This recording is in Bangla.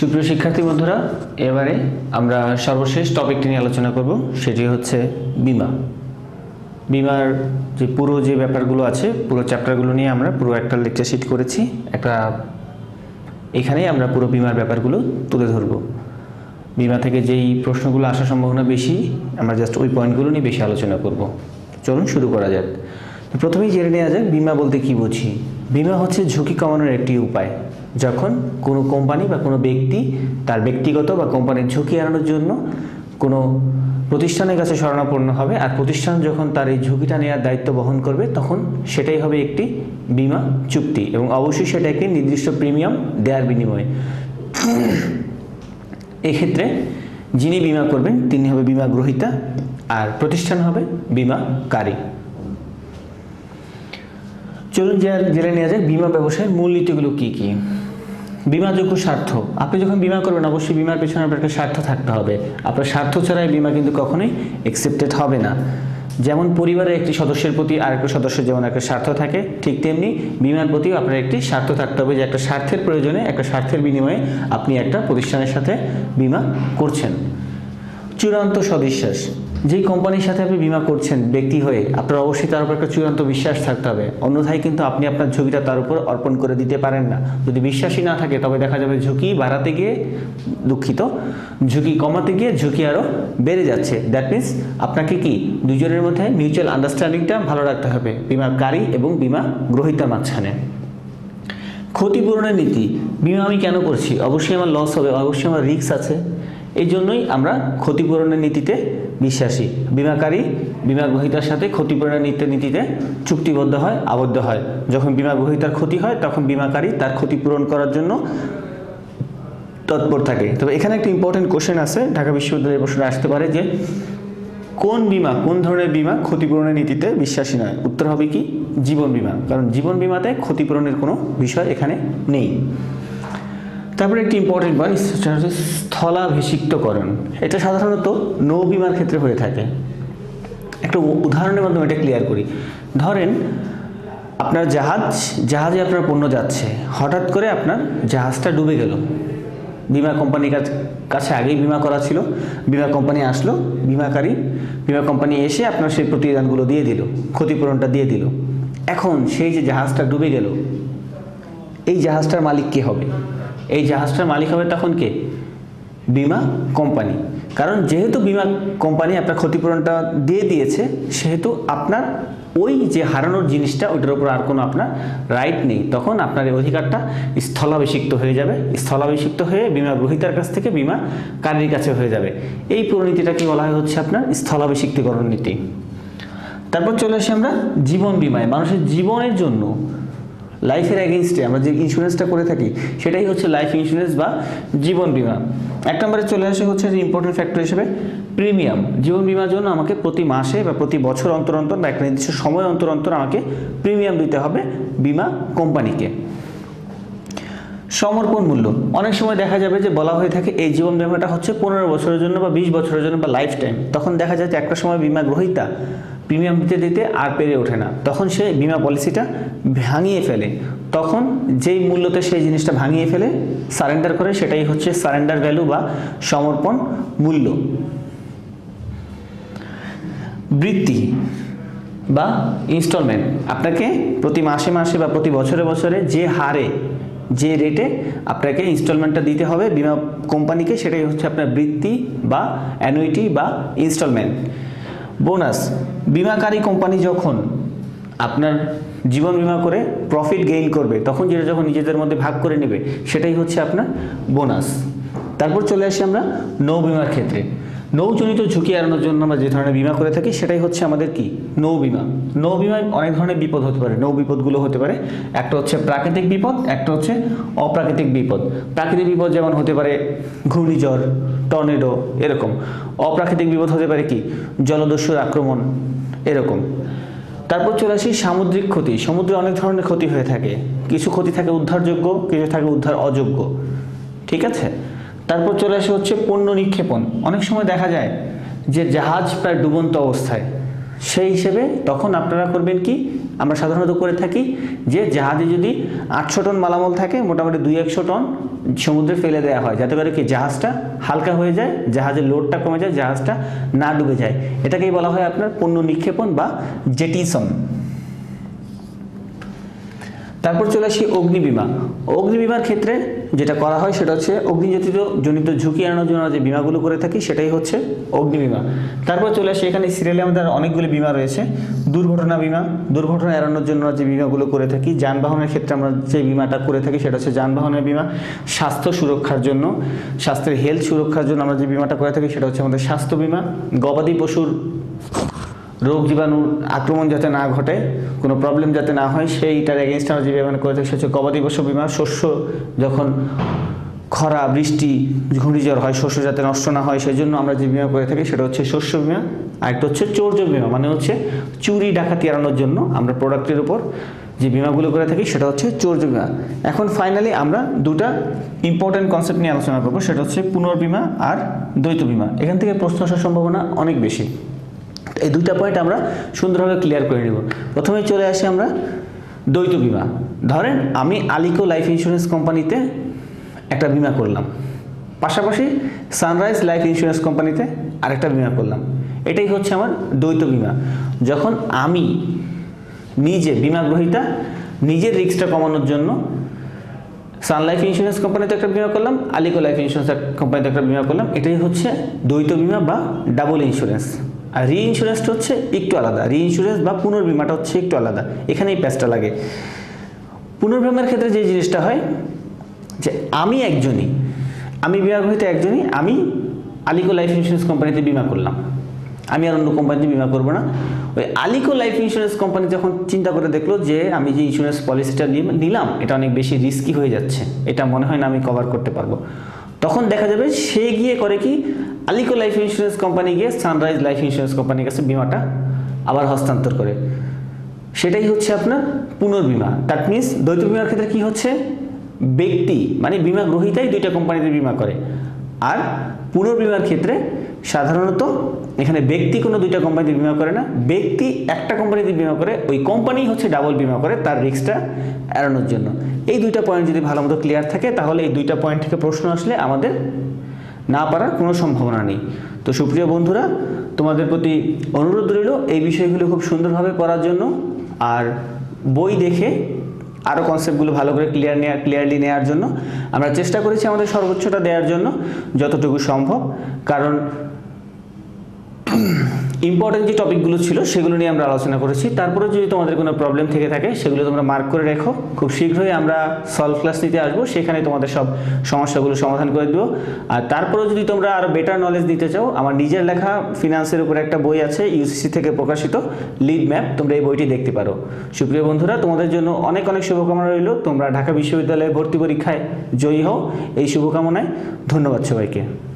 সুপ্রিয় শিক্ষার্থী বন্ধুরা, এবারে আমরা সর্বশেষ টপিকটি নিয়ে আলোচনা করব, সেটি হচ্ছে বিমা। বিমার যে পুরো যে ব্যাপারগুলো আছে, পুরো চ্যাপ্টারগুলো নিয়ে আমরা পুরো একটা লেকচার শিট করেছি। একটা, এখানেই আমরা পুরো বিমার ব্যাপারগুলো তুলে ধরব। বিমা থেকে যেই প্রশ্নগুলো আসার সম্ভাবনা বেশি, আমরা জাস্ট ওই পয়েন্টগুলো নিয়ে বেশি আলোচনা করব। চলুন শুরু করা যাক। প্রথমেই জেনে নেওয়া যাক, বিমা বলতে কি বুঝি? বিমা হচ্ছে ঝুঁকি কমানোর একটি উপায়, যখন কোনো কোম্পানি বা কোনো ব্যক্তি তার ব্যক্তিগত বা কোম্পানির ঝুঁকি এড়ানোর জন্য কোনো প্রতিষ্ঠানের কাছে শরণাপন্ন হবে আর প্রতিষ্ঠান যখন তার এই ঝুঁকিটা নেওয়ার দায়িত্ব বহন করবে, তখন সেটাই হবে একটি বিমা চুক্তি এবং অবশ্যই সেটা একটি নির্দিষ্ট প্রিমিয়াম দেওয়ার বিনিময়ে। এক্ষেত্রে যিনি বিমা করবেন, তিনি হবে বিমা গ্রহীতা আর প্রতিষ্ঠান হবে বিমাকারী। চলুন জেনে নেওয়া যায় বিমা ব্যবসায়ের মূলনীতিগুলো কী কী। বিমাযোগ্য স্বার্থ। আপনি যখন বিমা করবেন, অবশ্যই বিমার পেছনে আপনার একটা স্বার্থ থাকতে হবে। আপনার স্বার্থ ছাড়া এই বিমা কিন্তু কখনোই অ্যাকসেপ্টেড হবে না। যেমন পরিবারের একটি সদস্যের প্রতি আরেকটা সদস্যের যেমন একটা স্বার্থ থাকে, ঠিক তেমনি বিমার প্রতিও আপনার একটি স্বার্থ থাকতে হবে যে একটা স্বার্থের প্রয়োজনে, একটা স্বার্থের বিনিময়ে আপনি একটা প্রতিষ্ঠানের সাথে বিমা করছেন। চূড়ান্ত সবিশ্বাস যেই কোম্পানির সাথে আপনি বিমা করছেন ব্যক্তি হয়ে, আপনার অবশ্যই তার উপর একটা চূড়ান্ত বিশ্বাস থাকতে হবে। অন্যথায় কিন্তু আপনি আপনার ঝুঁকিটা তার উপর অর্পণ করে দিতে পারেন না। যদি বিশ্বাসই না থাকে, তবে দেখা যাবে ঝুঁকি বাড়াতে গিয়ে দুঃখিত, ঝুঁকি কমাতে গিয়ে ঝুঁকি আরও বেড়ে যাচ্ছে। দ্যাট মিন্স আপনাকে কি দুজনের মধ্যে মিউচুয়াল আন্ডারস্ট্যান্ডিংটা ভালো রাখতে হবে, বিমাকারী এবং বিমা গ্রহীতার মাঝখানে। ক্ষতিপূরণের নীতি, বিমা আমি কেন করছি? অবশ্যই আমার লস হবে, অবশ্যই আমার রিস্ক আছে। এই জন্যই আমরা ক্ষতিপূরণের নীতিতে বিশ্বাসী। বিমাকারী বিমা গ্রহিতার সাথে ক্ষতিপূরণের নীতি নীতিতে চুক্তিবদ্ধ হয়, আবদ্ধ হয়। যখন বিমা গ্রহিতার ক্ষতি হয়, তখন বিমাকারী তার ক্ষতিপূরণ করার জন্য তৎপর থাকে। তবে এখানে একটা ইম্পর্টেন্ট কোশ্চেন আছে, ঢাকা বিশ্ববিদ্যালয়ের প্রশ্নে আসতে পারে যে, কোন বিমা, কোন ধরনের বিমা ক্ষতিপূরণের নীতিতে বিশ্বাসী নয়? উত্তর হবে কি? জীবন বিমা। কারণ জীবন বিমাতে ক্ষতিপূরণের কোনো বিষয় এখানে নেই। তারপরে একটি ইম্পর্টেন্ট পয়েন্ট সেটা হচ্ছে স্থলাভিষিক্তকরণ। এটা সাধারণত নৌ বিমার ক্ষেত্রে হয়ে থাকে। একটা উদাহরণের মাধ্যমে এটা ক্লিয়ার করি। ধরেন, আপনার জাহাজ, জাহাজে আপনার পণ্য যাচ্ছে। হঠাৎ করে আপনার জাহাজটা ডুবে গেল। বিমা কোম্পানির কাছ- আগেই বিমা করা ছিল। বিমা কোম্পানি আসলো, বিমাকারী, বিমা কোম্পানি এসে আপনার সেই প্রতিদানগুলো দিয়ে দিল, ক্ষতিপূরণটা দিয়ে দিল। এখন সেই যে জাহাজটা ডুবে গেল, এই জাহাজটার মালিক কে হবে? জাহাজটার মালিক হবে তখন কে? বিমা কোম্পানি। কারণ যেহেতু বিমা কোম্পানি আপনার ক্ষতিপূরণটা দিয়ে দিয়েছে, সেহেতু আপনার ওই যে হারানোর জিনিসটা, ওইটার উপর আর কোনো আপনার রাইট নেই। তখন আপনার এই অধিকারটা স্থলাভিষিক্ত হয়ে যাবে। স্থলাভিষিক্ত হয়ে বিমা গ্রহীতার কাছ থেকে বিমা কারীর কাছে হয়ে যাবে। এই পুরো নীতিটাকে বলা হয় হচ্ছে আপনার? স্থলাভিষিক্তকরণ নীতি। তারপর চলে আসি আমরা জীবন বিমায়। মানুষের জীবনের জন্য লাইফের অ্যাগেনস্টে আমরা যে ইন্স্যুরেন্সটা করে থাকি, সেটাই হচ্ছে লাইফ ইন্স্যুরেন্স বা জীবন বিমা। এক নম্বরে চলে আসে হচ্ছে যে ইম্পর্টেন্ট ফ্যাক্টর হিসেবে প্রিমিয়াম জীবন বিমার জন্য আমাকে প্রতি মাসে বা প্রতি বছর অন্তর অন্তর বা একটা নির্দিষ্ট সময় অন্তর অন্তর আমাকে প্রিমিয়াম দিতে হবে বিমা কোম্পানিকে। সমর্পণ মূল্য। অনেক সময় দেখা যাবে যে বলা হয়ে থাকে, এই জীবন বিমাটা হচ্ছে পনেরো বছরের জন্য বা বিশ বছরের জন্য বা লাইফ টাইম তখন দেখা যায় যে একটা সময় বিমা গ্রহীতা প্রিমিয়াম দিতে দিতে আর পেরে ওঠে না। তখন সে বিমা পলিসিটা ভাঙিয়ে ফেলে। তখন যেই মূল্যতে সেই জিনিসটা ভাঙিয়ে ফেলে সারেন্ডার করে, সেটাই হচ্ছে সারেন্ডার ভ্যালু বা সমর্পণ মূল্য। বৃত্তি বা ইনস্টলমেন্ট আপনাকে প্রতি মাসে মাসে বা প্রতি বছরে বছরে যে হারে, যে রেটে আপনাকে ইনস্টলমেন্টটা দিতে হবে, বিমা কোম্পানিকে সেটাই হচ্ছে আপনার বৃত্তি বা অ্যানুইটি বা ইনস্টলমেন্ট বোনাস, বিমাকারী কোম্পানি যখন আপনার জীবন বিমা করে প্রফিট গেইন করবে, তখন যেটা যখন নিজেদের মধ্যে ভাগ করে নেবে, সেটাই হচ্ছে আপনার বোনাস। তারপর চলে আসি আমরা নৌ বিমার ক্ষেত্রে। নৌজনিত ঝুঁকি এড়ানোর জন্য আমরা যে ধরনের বিমা করে থাকি, সেটাই হচ্ছে আমাদের কি? নৌ বিমা। নৌ বিমায় অনেক ধরনের বিপদ হতে পারে। নৌ বিপদগুলো হতে পারে। একটা হচ্ছে প্রাকৃতিক বিপদ, একটা হচ্ছে অপ্রাকৃতিক বিপদ। প্রাকৃতিক বিপদ যেমন হতে পারে ঘূর্ণিঝড়, টর্নেডো, এরকম। অপ্রাকৃতিক বিপদ হতে পারে কি? জলদস্যুর আক্রমণ, এরকম। তারপর চলে আসি সামুদ্রিক ক্ষতি। সমুদ্রে অনেক ধরনের ক্ষতি হয়ে থাকে। কিছু ক্ষতি থাকে উদ্ধারযোগ্য, কিছু থাকে উদ্ধার অযোগ্য। ঠিক আছে? তারপর চলে আসে হচ্ছে পণ্য নিক্ষেপণ। অনেক সময় দেখা যায় যে জাহাজ প্রায় ডুবন্ত অবস্থায়। সেই হিসেবে তখন আপনারা করবেন কি? আমরা সাধারণত করে থাকি যে জাহাজে যদি আটশো টন মালামাল থাকে, মোটামুটি দুই একশো টন সমুদ্রে ফেলে দেওয়া হয়। যাতে করে কি? জাহাজটা হালকা হয়ে যায়, জাহাজের লোডটা কমে যায়, জাহাজটা না ডুবে যায়। এটাকেই বলা হয় আপনার পণ্য নিক্ষেপণ বা জেটিসন। তারপর চলে আসি অগ্নি বিমা। অগ্নি বিমার ক্ষেত্রে যেটা করা হয় সেটা হচ্ছে অগ্নিজনিত জনিত ঝুঁকি এড়ানোর জন্য যে বিমাগুলো করে থাকি সেটাই হচ্ছে অগ্নি বিমা। তারপর চলে আসি, এখানে সিরিয়ালে আমাদের অনেকগুলি বিমা রয়েছে। দুর্ঘটনা বিমা। দুর্ঘটনা এড়ানোর জন্য যে বিমাগুলো করে থাকি, যানবাহনের ক্ষেত্রে আমরা যে বিমাটা করে থাকি সেটা হচ্ছে যানবাহনের বিমা। স্বাস্থ্য সুরক্ষার জন্য, স্বাস্থ্যের হেলথ সুরক্ষার জন্য আমরা যে বিমাটা করে থাকি সেটা হচ্ছে আমাদের স্বাস্থ্য বিমা। গবাদি পশুর রোগ জীবাণুর আক্রমণ যাতে না ঘটে, কোনো প্রবলেম যাতে না হয়, সেইটার এগেনস্টে আমরা যে বিমা করে থাকি সেটা হচ্ছে গবাদি পশু বিমা। শস্য যখন খরা, বৃষ্টি, ঘূর্ণিঝড় হয়, শস্য যাতে নষ্ট না হয় সেই জন্য আমরা যে বিমা করে থাকি সেটা হচ্ছে শস্য বিমা, আর একটা হচ্ছে চৌর্য বিমা মানে হচ্ছে চুরি, ডাকাতি এড়ানোর জন্য আমরা প্রোডাক্টের উপর যে বিমাগুলো করে থাকি সেটা হচ্ছে চৌর্য বিমা। এখন ফাইনালি আমরা দুটা ইম্পর্টেন্ট কনসেপ্ট নিয়ে আলোচনা করব, সেটা হচ্ছে পুনর্বিমা আর দ্বৈত বিমা। এখান থেকে প্রশ্ন আসার সম্ভাবনা অনেক বেশি। এই দুইটা পয়েন্ট আমরা সুন্দরভাবে ক্লিয়ার করে নেব। প্রথমে চলে আসি আমরা দ্বৈত বিমা। ধরেন আমি আলিকো লাইফ ইন্স্যুরেন্স কোম্পানিতে একটা বিমা করলাম। পাশাপাশি সানরাইজ লাইফ ইন্স্যুরেন্স কোম্পানিতে আরেকটা বিমা করলাম। এটাই হচ্ছে আমার দ্বৈত বিমা। যখন আমি নিজে বিমা গ্রহীতা নিজের রিস্কটা কমানোর জন্য সান লাইফ ইন্স্যুরেন্স কোম্পানিতে একটা বিমা করলাম আলিকো লাইফ ইন্স্যুরেন্স কোম্পানিতে একটা বিমা করলাম, এটাই হচ্ছে দ্বৈত বিমা বা ডাবল ইন্স্যুরেন্স আর রি ইন্স্যুরেন্সটা হচ্ছে একটু আলাদা। রি ইন্স্যুরেন্স বা পুনর্বিমাটা হচ্ছে একটু আলাদা। এখানেই প্যাচটা লাগে। পুনর্বিমার ক্ষেত্রে যে জিনিসটা হয়, যে আমি একজনই, আমি বিমা গ্রহীত একজনই, আমি আলিকো লাইফ ইন্স্যুরেন্স কোম্পানিতে বিমা করলাম। আমি আর অন্য কোম্পানিতে বিমা করব না। ওই আলিকো লাইফ ইন্স্যুরেন্স কোম্পানি যখন চিন্তা করে দেখল যে আমি যে ইন্স্যুরেন্স পলিসিটা নিলাম, এটা অনেক বেশি রিস্কি হয়ে যাচ্ছে। এটা মনে হয় না আমি কভার করতে পারব। তখন দেখা যাবে সে গিয়ে করে কি? আলিকো লাইফ ইন্স্যুরেন্স কোম্পানি গিয়ে সানরাইজ লাইফ ইন্স্যুরেন্স কোম্পানির কাছে বিমাটা আবার হস্তান্তর করে। সেটাই হচ্ছে আপনার পুনর্বিমা। দ্যাট মিনস দ্বৈত বিমার ক্ষেত্রে কি হচ্ছে? ব্যক্তি মানে বিমা গ্রহিতাই দুইটা কোম্পানিতে বিমা করে। আর পুনর্বিমার ক্ষেত্রে সাধারণত এখানে ব্যক্তি কোনো দুইটা কোম্পানিতে বিমা করে না, ব্যক্তি একটা কোম্পানিতে বিমা করে, ওই কোম্পানি হচ্ছে ডাবল বিমা করে তার রিস্কটা এড়ানোর জন্য। এই দুইটা পয়েন্ট যদি ভালো মতো ক্লিয়ার থাকে, তাহলে এই দুইটা পয়েন্ট থেকে প্রশ্ন আসলে আমাদের না পারার কোনো সম্ভাবনা নেই। তো সুপ্রিয় বন্ধুরা, তোমাদের প্রতি অনুরোধ রইল এই বিষয়গুলো খুব সুন্দরভাবে পড়ার জন্য, আর বই দেখে আরও কনসেপ্টগুলো ভালো করে ক্লিয়ার নেওয়া ক্লিয়ারলি নেওয়ার জন্য আমরা চেষ্টা করেছি আমাদের সর্বোচ্চটা দেওয়ার জন্য, যতটুকু সম্ভব। কারণ ইম্পর্টেন্ট যে টপিকগুলো ছিল, সেগুলো নিয়ে আমরা আলোচনা করেছি। তারপরে যদি তোমাদের কোনো প্রবলেম থেকে থাকে, সেগুলো তোমরা মার্ক করে রেখো। খুব শীঘ্রই আমরা সলভ ক্লাস নিতে আসব। সেখানে তোমাদের সব সমস্যাগুলো সমাধান করে দেবো। আর তারপরেও যদি তোমরা আরও বেটার নলেজ দিতে চাও, আমার নিজের লেখা ফিনান্সের উপরে একটা বই আছে ইউসিসি থেকে প্রকাশিত লিড ম্যাপ তোমরা এই বইটি দেখতে পারো। সুপ্রিয় বন্ধুরা, তোমাদের জন্য অনেক অনেক শুভকামনা রইল। তোমরা ঢাকা বিশ্ববিদ্যালয়ে ভর্তি পরীক্ষায় জয়ী হও। এই শুভকামনায় ধন্যবাদ সবাইকে।